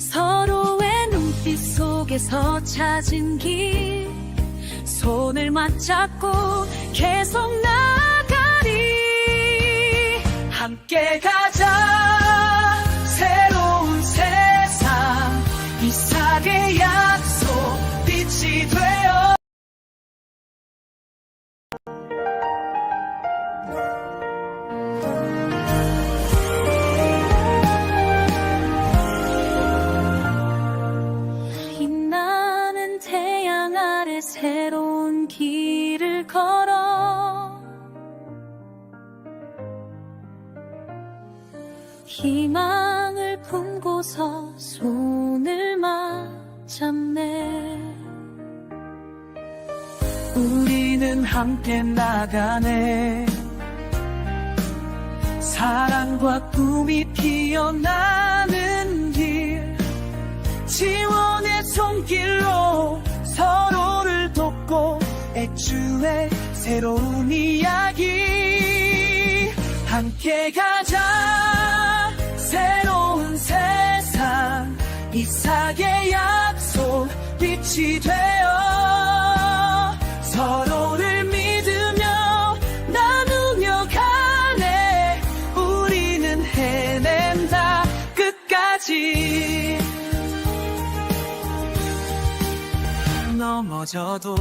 서로의 눈빛 속에서 찾은 길. 손을 맞잡고 계속 나가리. 함께 가 새로운 길을 걸어. 희망을 품고서 손을 맞잡네. 우리는 함께 나가네. 사랑과 꿈이 피어나는 길. 지원의 손길로 서 돕고 애주의 새로운 이야기. 함께 가자. 새로운 세상. 이삭의 약속 빛이 되어 넘어져도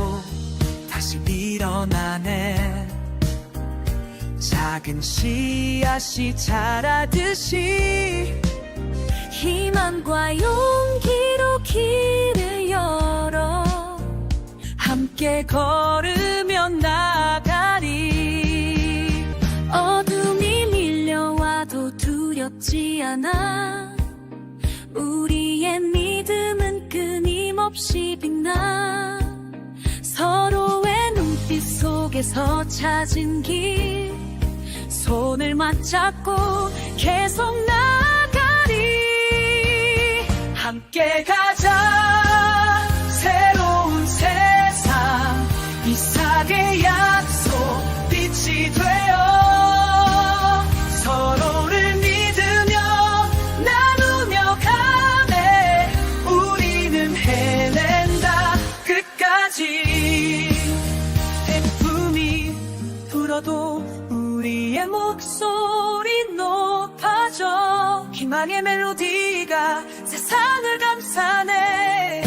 다시 일어나네. 작은 씨앗이 자라듯이 희망과 용기로 길을 열어. 함께 걸으며 나가리. 어둠이 밀려와도 두렵지 않아. 우리의 믿음은 빛나 서로의 눈빛 속에서 찾은 길. 손을 맞잡고 계속 나가리. 함께 가자 희망의 멜로디가 세상을 감싸네.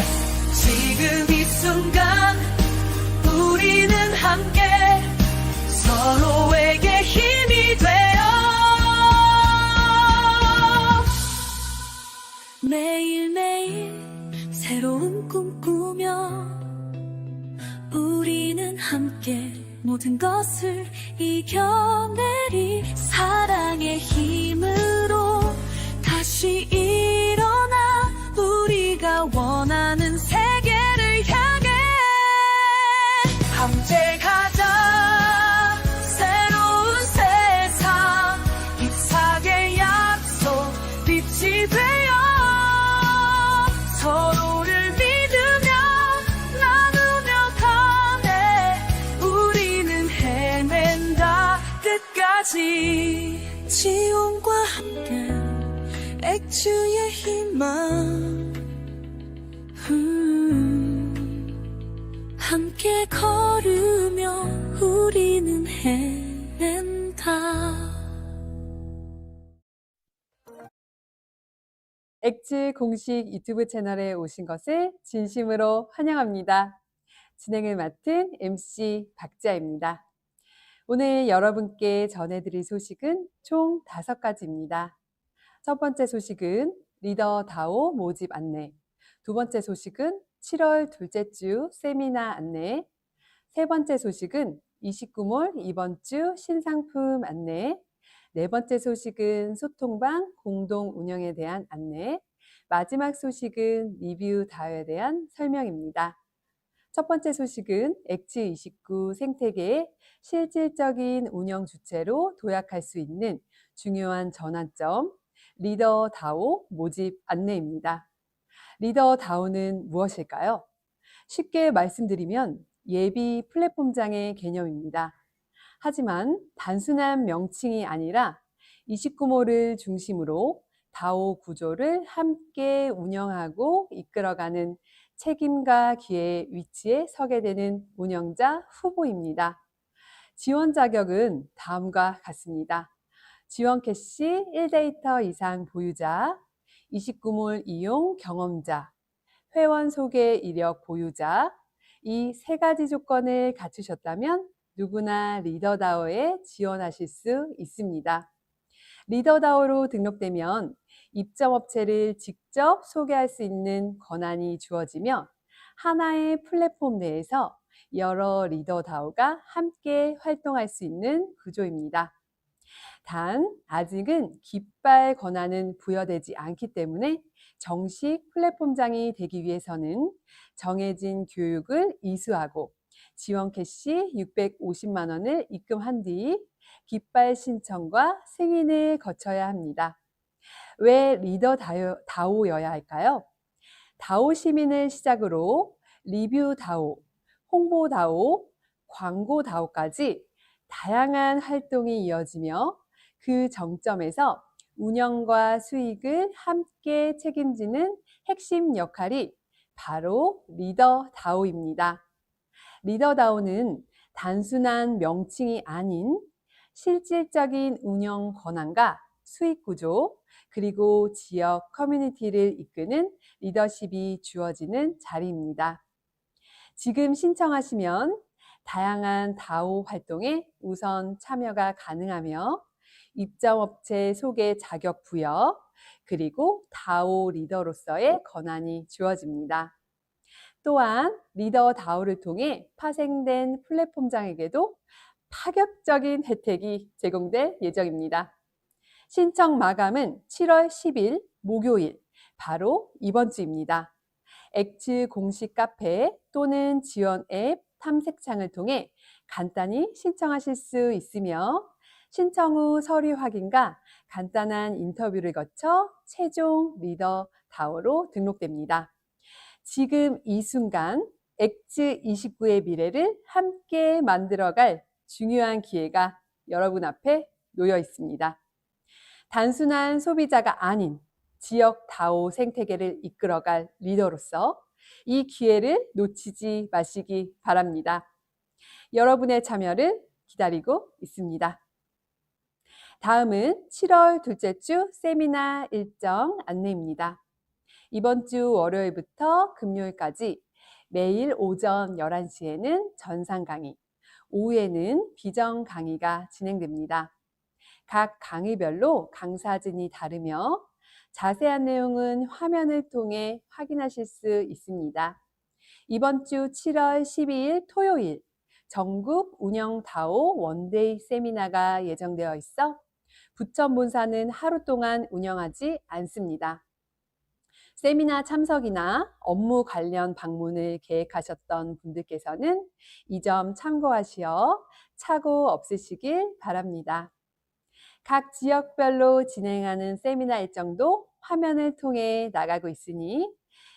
지금 이 순간 우리는 함께 서로에게 힘이 되어 매일매일 새로운 꿈 꾸며 우리는 함께 모든 것을 이겨내리 사 엑츠 공식 유튜브 채널에 오신 것을 진심으로 환영합니다. 진행을 맡은 MC 박지아입니다. 오늘 여러분께 전해드릴 소식은 총 다섯 가지입니다. 첫 번째 소식은 리더 다오 모집 안내. 두 번째 소식은 7월 둘째 주 세미나 안내. 세 번째 소식은 29몰 이번 주 신상품 안내. 네 번째 소식은 소통방 공동 운영에 대한 안내. 마지막 소식은 리뷰 다에 대한 설명입니다. 첫 번째 소식은 엑츠29 생태계의 실질적인 운영 주체로 도약할 수 있는 중요한 전환점, 리더 다오 모집 안내입니다. 리더 다오는 무엇일까요? 쉽게 말씀드리면 예비 플랫폼장의 개념입니다. 하지만 단순한 명칭이 아니라 29모를 중심으로 다오 구조를 함께 운영하고 이끌어가는 책임과 기회의 위치에 서게 되는 운영자 후보입니다. 지원 자격은 다음과 같습니다. 지원 캐시 1데이터 이상 보유자, 29몰 이용 경험자, 회원 소개 이력 보유자, 이 세 가지 조건을 갖추셨다면 누구나 리더다오에 지원하실 수 있습니다. 리더다오로 등록되면 입점업체를 직접 소개할 수 있는 권한이 주어지며 하나의 플랫폼 내에서 여러 리더다오가 함께 활동할 수 있는 구조입니다. 단, 아직은 깃발 권한은 부여되지 않기 때문에 정식 플랫폼장이 되기 위해서는 정해진 교육을 이수하고 지원 캐시 650만 원을 입금한 뒤 깃발 신청과 승인을 거쳐야 합니다. 왜 리더 다오- 다오여야 할까요? 다오 시민을 시작으로 리뷰 다오, 홍보 다오, 광고 다오까지 다양한 활동이 이어지며 그 정점에서 운영과 수익을 함께 책임지는 핵심 역할이 바로 리더 다오입니다. 리더 다오는 단순한 명칭이 아닌 실질적인 운영 권한과 수익 구조, 그리고 지역 커뮤니티를 이끄는 리더십이 주어지는 자리입니다. 지금 신청하시면 다양한 다오 활동에 우선 참여가 가능하며 입점업체 소개 자격 부여, 그리고 다오 리더로서의 권한이 주어집니다. 또한 리더 다오를 통해 파생된 플랫폼장에게도 파격적인 혜택이 제공될 예정입니다. 신청 마감은 7월 10일 목요일, 바로 이번 주입니다. 엑츠 공식 카페 또는 지원 앱 탐색창을 통해 간단히 신청하실 수 있으며 신청 후 서류 확인과 간단한 인터뷰를 거쳐 최종 리더 다오로 등록됩니다. 지금 이 순간 엑츠 29의 미래를 함께 만들어갈 중요한 기회가 여러분 앞에 놓여 있습니다. 단순한 소비자가 아닌 지역 다오 생태계를 이끌어갈 리더로서 이 기회를 놓치지 마시기 바랍니다. 여러분의 참여를 기다리고 있습니다. 다음은 7월 둘째 주 세미나 일정 안내입니다. 이번 주 월요일부터 금요일까지 매일 오전 11시에는 전상 강의, 오후에는 비정 강의가 진행됩니다. 각 강의별로 강사진이 다르며 자세한 내용은 화면을 통해 확인하실 수 있습니다. 이번 주 7월 12일 토요일 전국 운영 다오 원데이 세미나가 예정되어 있어 부천 본사는 하루 동안 운영하지 않습니다. 세미나 참석이나 업무 관련 방문을 계획하셨던 분들께서는 이 점 참고하시어 착오 없으시길 바랍니다. 각 지역별로 진행하는 세미나 일정도 화면을 통해 나가고 있으니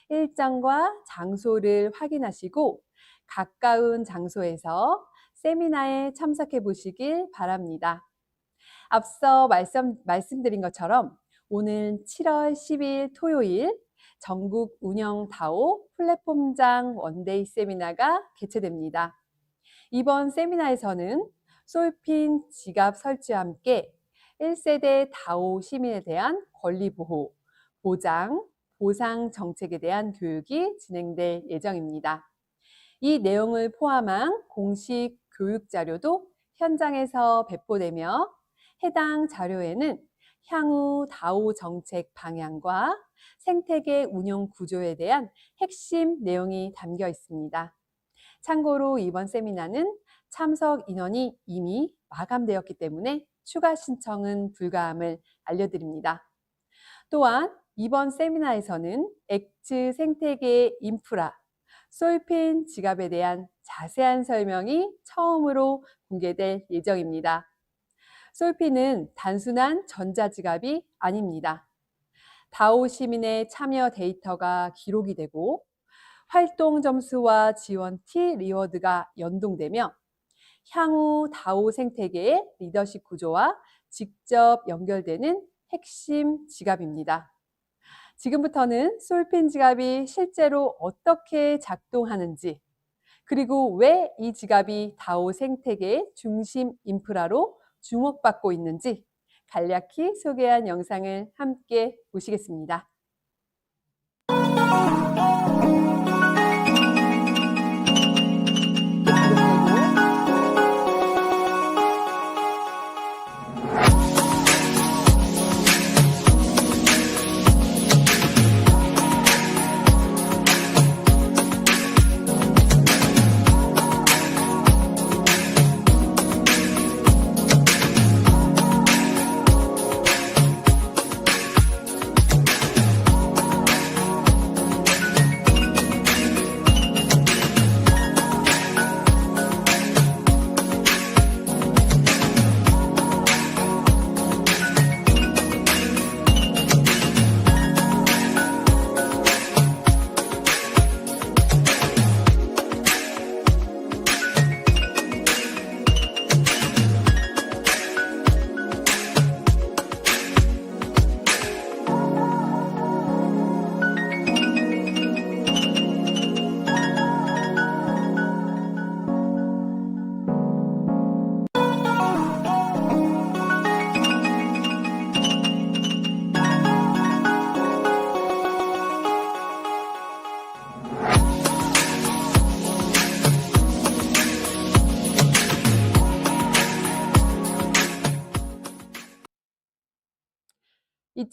일정과 장소를 확인하시고 가까운 장소에서 세미나에 참석해 보시길 바랍니다. 앞서 말씀, 말씀드린 것처럼 오늘 7월 10일 토요일 전국 운영 다오 플랫폼장 원데이 세미나가 개최됩니다. 이번 세미나에서는 솔핀 지갑 설치와 함께 1세대 다오 시민에 대한 권리 보호, 보장, 보상 정책에 대한 교육이 진행될 예정입니다. 이 내용을 포함한 공식 교육 자료도 현장에서 배포되며 해당 자료에는 향후 다오 정책 방향과 생태계 운영 구조에 대한 핵심 내용이 담겨 있습니다. 참고로 이번 세미나는 참석 인원이 이미 마감되었기 때문에 추가 신청은 불가함을 알려드립니다. 또한 이번 세미나에서는 엑츠 생태계 인프라, 솔핀 지갑에 대한 자세한 설명이 처음으로 공개될 예정입니다. 솔핀은 단순한 전자지갑이 아닙니다. 다오 시민의 참여 데이터가 기록이 되고 활동 점수와 지원 티 리워드가 연동되며 향후 다오 생태계의 리더십 구조와 직접 연결되는 핵심 지갑입니다. 지금부터는 솔핀 지갑이 실제로 어떻게 작동하는지, 그리고 왜 이 지갑이 다오 생태계의 중심 인프라로 주목받고 있는지 간략히 소개한 영상을 함께 보시겠습니다.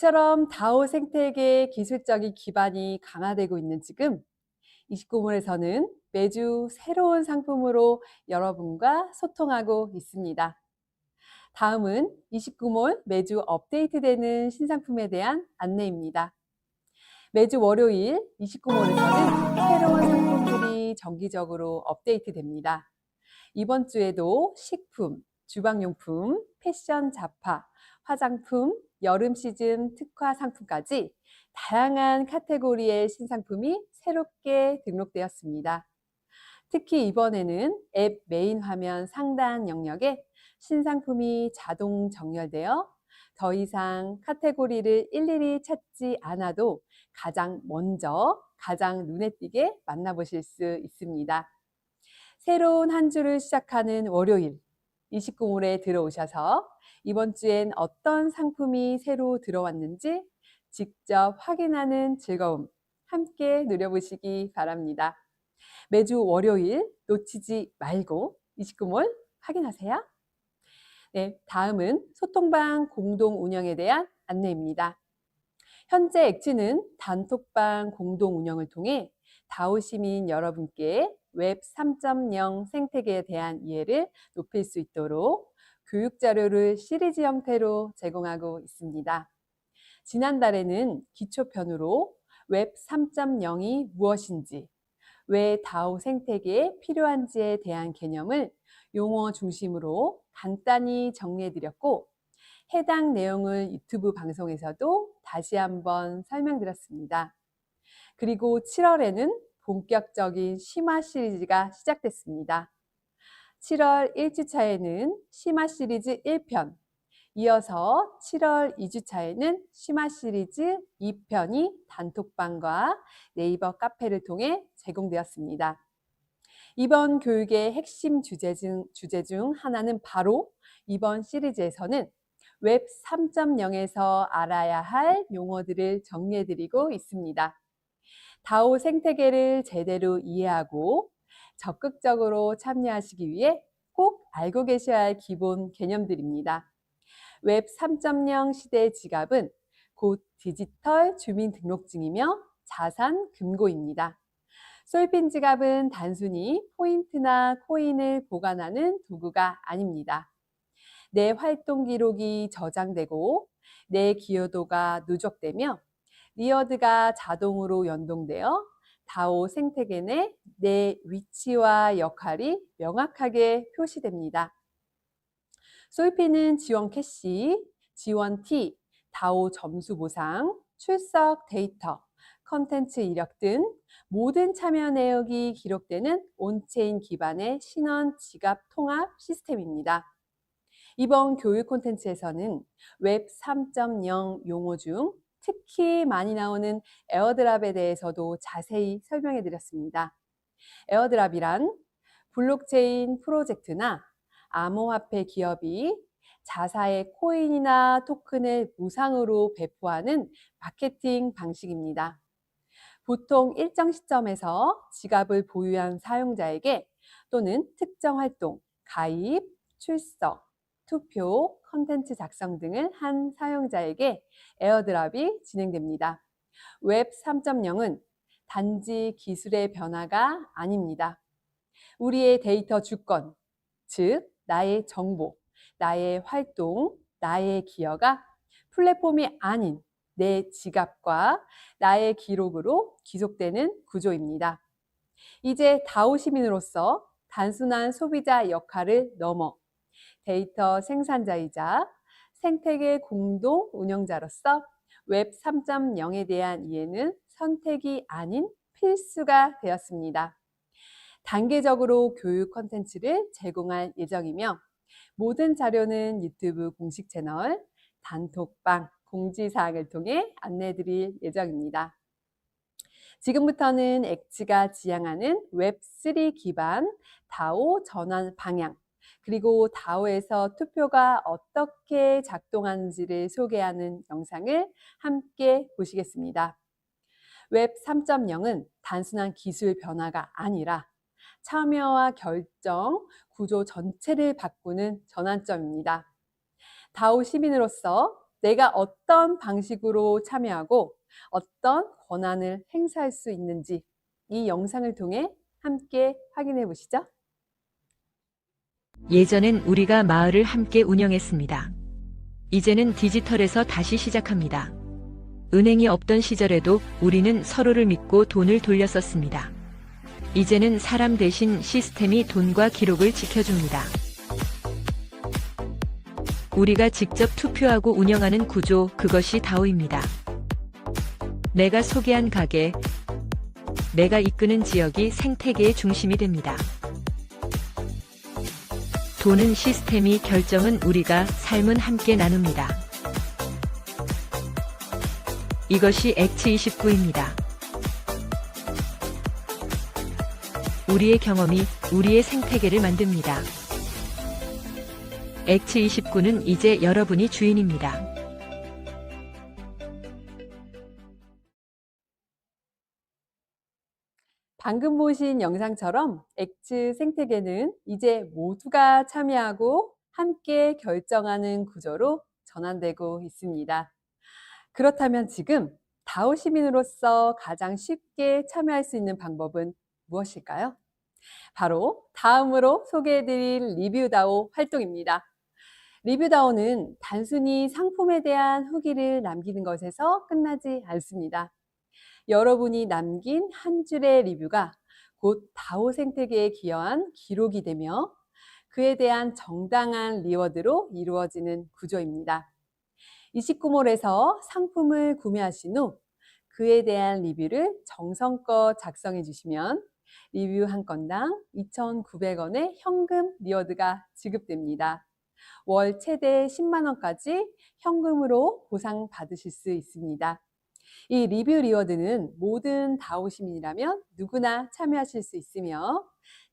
이처럼 다오 생태계의 기술적인 기반이 강화되고 있는 지금 29몰에서는 매주 새로운 상품으로 여러분과 소통하고 있습니다. 다음은 29몰 매주 업데이트되는 신상품에 대한 안내입니다. 매주 월요일 29몰에서는 새로운 상품들이 정기적으로 업데이트됩니다. 이번 주에도 식품, 주방용품, 패션 잡화, 화장품, 여름 시즌 특화 상품까지 다양한 카테고리의 신상품이 새롭게 등록되었습니다. 특히 이번에는 앱 메인 화면 상단 영역에 신상품이 자동 정렬되어 더 이상 카테고리를 일일이 찾지 않아도 가장 먼저 가장 눈에 띄게 만나보실 수 있습니다. 새로운 한 주를 시작하는 월요일 29몰에 들어오셔서 이번 주엔 어떤 상품이 새로 들어왔는지 직접 확인하는 즐거움 함께 누려보시기 바랍니다. 매주 월요일 놓치지 말고 29몰 확인하세요. 네, 다음은 소통방 공동 운영에 대한 안내입니다. 현재 엑지는 단톡방 공동 운영을 통해 다오 시민 여러분께 웹 3.0 생태계에 대한 이해를 높일 수 있도록 교육 자료를 시리즈 형태로 제공하고 있습니다. 지난달에는 기초편으로 웹 3.0이 무엇인지, 왜 다오 생태계에 필요한지에 대한 개념을 용어 중심으로 간단히 정리해 드렸고, 해당 내용을 유튜브 방송에서도 다시 한번 설명드렸습니다. 그리고 7월에는 본격적인 심화 시리즈가 시작됐습니다. 7월 1주차에는 심화 시리즈 1편, 이어서 7월 2주차에는 심화 시리즈 2편이 단톡방과 네이버 카페를 통해 제공되었습니다. 이번 교육의 핵심 주제 중, 주제 중 하나는 바로 이번 시리즈에서는 웹 3.0에서 알아야 할 용어들을 정리해드리고 있습니다. 다오 생태계를 제대로 이해하고 적극적으로 참여하시기 위해 꼭 알고 계셔야 할 기본 개념들입니다. 웹 3.0 시대 지갑은 곧 디지털 주민등록증이며 자산 금고입니다. 솔핀 지갑은 단순히 포인트나 코인을 보관하는 도구가 아닙니다. 내 활동 기록이 저장되고 내 기여도가 누적되며 리어드가 자동으로 연동되어 다오 생태계 내 내 위치와 역할이 명확하게 표시됩니다. 솔피는 지원 캐시, 지원 T, 다오 점수 보상, 출석 데이터, 컨텐츠 이력 등 모든 참여 내역이 기록되는 온체인 기반의 신원 지갑 통합 시스템입니다. 이번 교육 콘텐츠에서는 웹 3.0 용어 중 특히 많이 나오는 에어드랍에 대해서도 자세히 설명해 드렸습니다. 에어드랍이란 블록체인 프로젝트나 암호화폐 기업이 자사의 코인이나 토큰을 무상으로 배포하는 마케팅 방식입니다. 보통 일정 시점에서 지갑을 보유한 사용자에게 또는 특정 활동, 가입, 출석, 투표, 컨텐츠 작성 등을 한 사용자에게 에어드랍이 진행됩니다. 웹 3.0은 단지 기술의 변화가 아닙니다. 우리의 데이터 주권, 즉, 나의 정보, 나의 활동, 나의 기여가 플랫폼이 아닌 내 지갑과 나의 기록으로 기록되는 구조입니다. 이제 다오 시민으로서 단순한 소비자 역할을 넘어 데이터 생산자이자 생태계 공동 운영자로서 웹 3.0에 대한 이해는 선택이 아닌 필수가 되었습니다. 단계적으로 교육 콘텐츠를 제공할 예정이며 모든 자료는 유튜브 공식 채널 단톡방 공지사항을 통해 안내 드릴 예정입니다. 지금부터는 엑츠가 지향하는 웹3 기반 다오 전환 방향, 그리고 다오에서 투표가 어떻게 작동하는지를 소개하는 영상을 함께 보시겠습니다. 웹 3.0은 단순한 기술 변화가 아니라 참여와 결정, 구조 전체를 바꾸는 전환점입니다. 다오 시민으로서 내가 어떤 방식으로 참여하고 어떤 권한을 행사할 수 있는지 이 영상을 통해 함께 확인해 보시죠. 예전엔 우리가 마을을 함께 운영했습니다. 이제는 디지털에서 다시 시작합니다. 은행이 없던 시절에도 우리는 서로를 믿고 돈을 돌렸었습니다. 이제는 사람 대신 시스템이 돈과 기록을 지켜줍니다. 우리가 직접 투표하고 운영하는 구조, 그것이 다오입니다. 내가 소개한 가게, 내가 이끄는 지역이 생태계의 중심이 됩니다. 돈은 시스템이 결정은 우리가 삶은 함께 나눕니다. 이것이 엑츠 29입니다. 우리의 경험이 우리의 생태계를 만듭니다. 엑츠 29는 이제 여러분이 주인입니다. 방금 보신 영상처럼 엑츠 생태계는 이제 모두가 참여하고 함께 결정하는 구조로 전환되고 있습니다. 그렇다면 지금 다오 시민으로서 가장 쉽게 참여할 수 있는 방법은 무엇일까요? 바로 다음으로 소개해드릴 리뷰다오 활동입니다. 리뷰다오는 단순히 상품에 대한 후기를 남기는 것에서 끝나지 않습니다. 여러분이 남긴 한 줄의 리뷰가 곧 다오 생태계에 기여한 기록이 되며 그에 대한 정당한 리워드로 이루어지는 구조입니다. 29몰에서 상품을 구매하신 후 그에 대한 리뷰를 정성껏 작성해 주시면 리뷰 한 건당 2,900원의 현금 리워드가 지급됩니다. 월 최대 10만 원까지 현금으로 보상 받으실 수 있습니다. 이 리뷰 리워드는 모든 다오 시민이라면 누구나 참여하실 수 있으며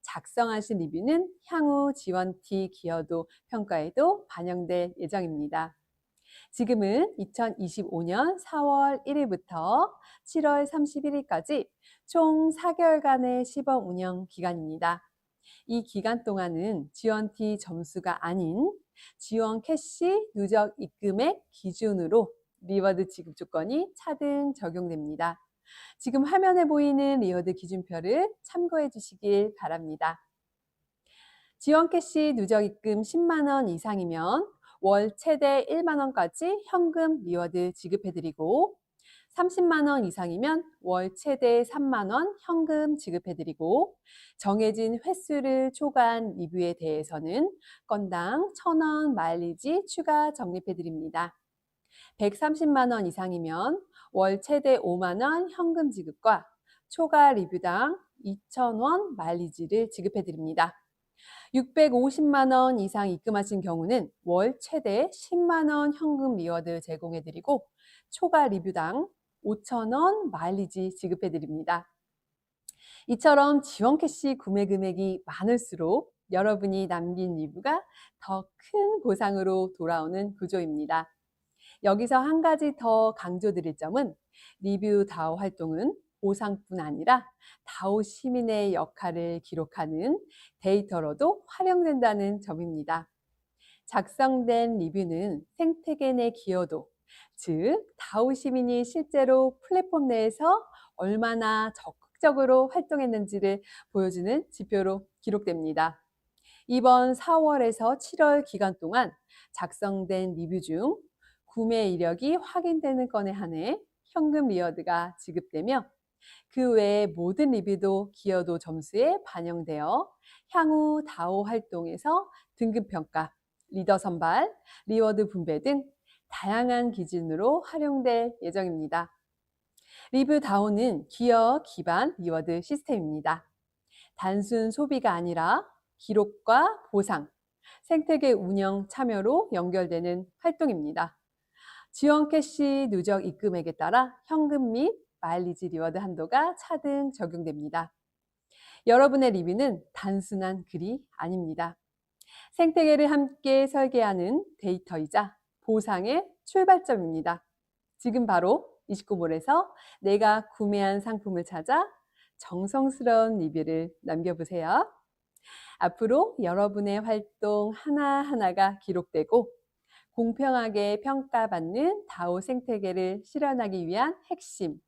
작성하신 리뷰는 향후 지원티 기여도 평가에도 반영될 예정입니다. 지금은 2025년 4월 1일부터 7월 31일까지 총 4개월간의 시범 운영 기간입니다. 이 기간 동안은 지원티 점수가 아닌 지원 캐시 누적 입금액 기준으로 리워드 지급 조건이 차등 적용됩니다. 지금 화면에 보이는 리워드 기준표를 참고해 주시길 바랍니다. 지원 캐시 누적 입금 10만 원 이상이면 월 최대 1만 원까지 현금 리워드 지급해 드리고 30만 원 이상이면 월 최대 3만 원 현금 지급해 드리고 정해진 횟수를 초과한 리뷰에 대해서는 건당 1,000원 마일리지 추가 적립해 드립니다. 130만 원 이상이면 월 최대 5만 원 현금 지급과 초과 리뷰당 2,000원 마일리지를 지급해 드립니다. 650만 원 이상 입금하신 경우는 월 최대 10만 원 현금 리워드 제공해 드리고 초과 리뷰당 5천 원 마일리지 지급해 드립니다. 이처럼 지원 캐시 구매 금액이 많을수록 여러분이 남긴 리뷰가 더 큰 보상으로 돌아오는 구조입니다. 여기서 한 가지 더 강조드릴 점은 리뷰 다오 활동은 보상뿐 아니라 다오 시민의 역할을 기록하는 데이터로도 활용된다는 점입니다. 작성된 리뷰는 생태계 내 기여도, 즉 다오 시민이 실제로 플랫폼 내에서 얼마나 적극적으로 활동했는지를 보여주는 지표로 기록됩니다. 이번 4월에서 7월 기간 동안 작성된 리뷰 중 구매 이력이 확인되는 건에 한해 현금 리워드가 지급되며 그 외의 모든 리뷰도 기여도 점수에 반영되어 향후 다오 활동에서 등급 평가, 리더 선발, 리워드 분배 등 다양한 기준으로 활용될 예정입니다. 리뷰 다오는 기여 기반 리워드 시스템입니다. 단순 소비가 아니라 기록과 보상, 생태계 운영 참여로 연결되는 활동입니다. 지원 캐시 누적 입금액에 따라 현금 및 마일리지 리워드 한도가 차등 적용됩니다. 여러분의 리뷰는 단순한 글이 아닙니다. 생태계를 함께 설계하는 데이터이자 보상의 출발점입니다. 지금 바로 29몰에서 내가 구매한 상품을 찾아 정성스러운 리뷰를 남겨보세요. 앞으로 여러분의 활동 하나하나가 기록되고 공평하게 평가받는 다오 생태계를 실현하기 위한 핵심,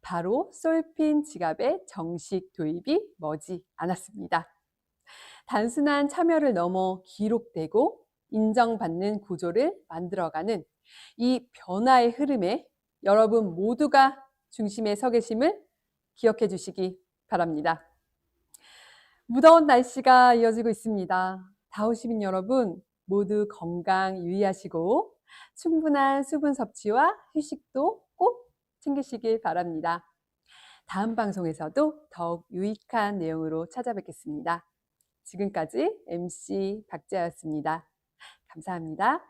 바로 솔핀 지갑의 정식 도입이 머지 않았습니다. 단순한 참여를 넘어 기록되고 인정받는 구조를 만들어가는 이 변화의 흐름에 여러분 모두가 중심에 서 계심을 기억해 주시기 바랍니다. 무더운 날씨가 이어지고 있습니다. 다오 시민 여러분 모두 건강 유의하시고 충분한 수분 섭취와 휴식도 꼭 챙기시길 바랍니다. 다음 방송에서도 더욱 유익한 내용으로 찾아뵙겠습니다. 지금까지 MC 박재였습니다. 감사합니다.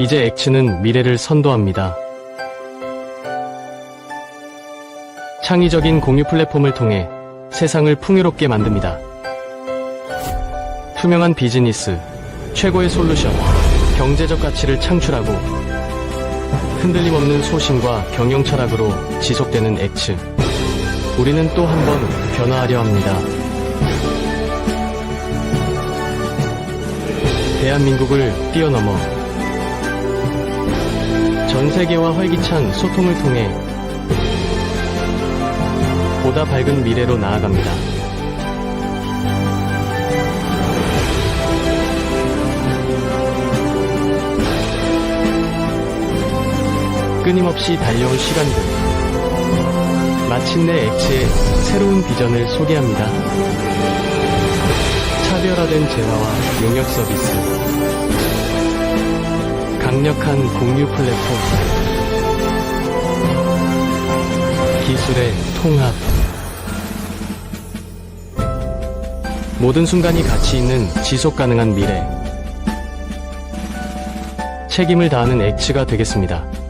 이제 엑츠는 미래를 선도합니다. 창의적인 공유 플랫폼을 통해 세상을 풍요롭게 만듭니다. 투명한 비즈니스, 최고의 솔루션, 경제적 가치를 창출하고 흔들림 없는 소신과 경영 철학으로 지속되는 엑츠. 우리는 또 한 번 변화하려 합니다. 대한민국을 뛰어넘어 전 세계와 활기찬 소통을 통해 보다 밝은 미래로 나아갑니다. 끊임없이 달려온 시간들. 마침내 엑츠의 새로운 비전을 소개합니다. 차별화된 재화와 용역 서비스. 강력한 공유 플랫폼. 기술의 통합. 모든 순간이 가치 있는 지속 가능한 미래. 책임을 다하는 엑츠가 되겠습니다.